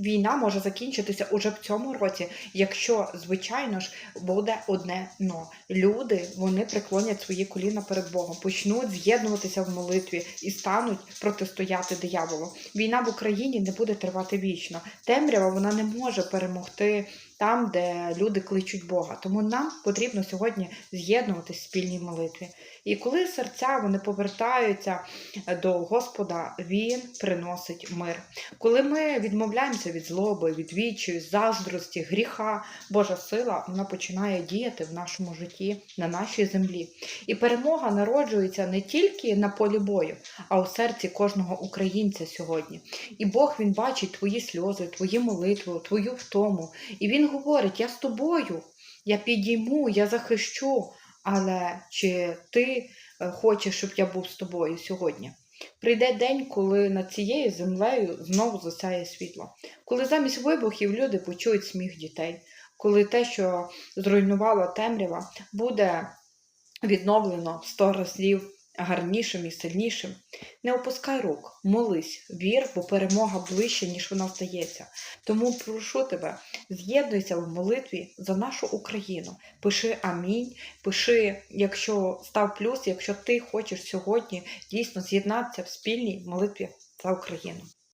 Війна може закінчитися уже в цьому році, якщо, звичайно ж, буде одне но. Люди вони преклонять свої коліна перед Богом, почнуть з'єднуватися в молитві і стануть протистояти дияволу. Війна в Україні не буде тривати вічно. Темрява вона не може перемогти там, де люди кличуть Бога. Тому нам потрібно сьогодні з'єднуватись в спільній молитві. І коли серця вони повертаються до Господа, Він приносить мир. Коли ми відмовляємося від злоби, від відчаю, заздрості, гріха, Божа сила вона починає діяти в нашому житті, на нашій землі. І перемога народжується не тільки на полі бою, а у серці кожного українця сьогодні. І Бог він бачить твої сльози, твої молитви, твою втому. І Він говорить: Я з тобою, я підійму, я захищу. Але чи ти е, хочеш, щоб я був з тобою сьогодні? Прийде день, коли над цією землею знову засяє світло, коли замість вибухів люди почують сміх дітей, коли те, що зруйнувала темрява, буде відновлено сто разів гарнішим і сильнішим. Не опускай рук, молись, вір, бо перемога ближче, ніж вона здається. Тому прошу тебе, з'єднуйся в молитві за нашу Україну. Пиши амінь, пиши, якщо став плюс, якщо ти хочеш сьогодні дійсно з'єднатися в спільній молитві за Україну.